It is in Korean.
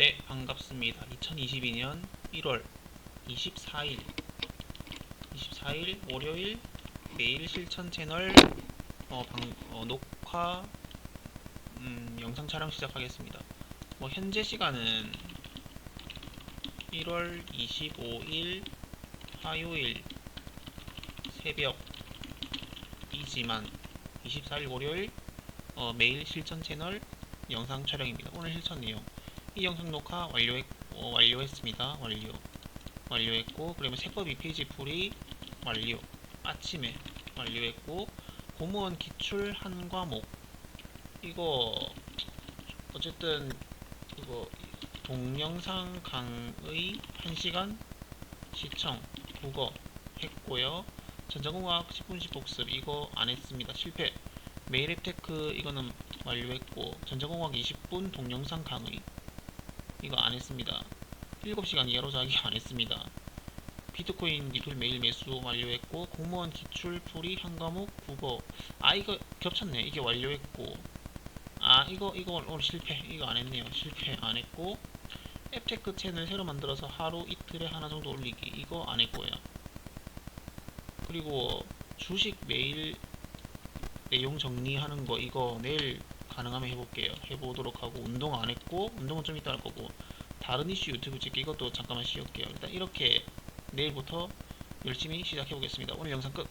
네, 반갑습니다. 2022년 1월 24일 24일 월요일 매일 실천 채널 어, 방, 어, 녹화 음, 영상 촬영 시작하겠습니다. 뭐 현재 시간은 1월 25일 화요일 새벽이지만 24일 월요일 어, 매일 실천 채널 영상 촬영입니다. 오늘 실천 내용 이 영상 녹화 완료했, 어, 완료했습니다. 완료. 완료했고, 그러면 세법 2페이지 풀이 완료. 아침에 완료했고, 공무원 기출 한 과목. 이거, 어쨌든, 이거, 동영상 강의 1시간 시청, 국어 했고요. 전자공학 10분씩 복습, 이거 안 했습니다. 실패. 메일 앱테크, 이거는 완료했고, 전자공학 20분 동영상 강의. 이거 안 했습니다. 7시간 이하로 자기 안 했습니다. 비트코인 리플 매일 매수 완료했고 공무원 기출 풀이 한 과목 국어 아 이거 겹쳤네. 이게 완료했고. 아 이거 이거 오늘 실패. 이거 안 했네요. 실패 안 했고. 앱테크 채널 새로 만들어서 하루 이틀에 하나 정도 올리기. 이거 안 했고요. 그리고 주식 매일 내용 정리하는 거 이거 내일 가능하면 해볼게요. 해보도록 하고 운동 안 했고 운동은 좀 이따 할 거고 다른 이슈 유튜브 찍기 이것도 잠깐만 쉬울게요. 일단 이렇게 내일부터 열심히 시작해 보겠습니다. 오늘 영상 끝.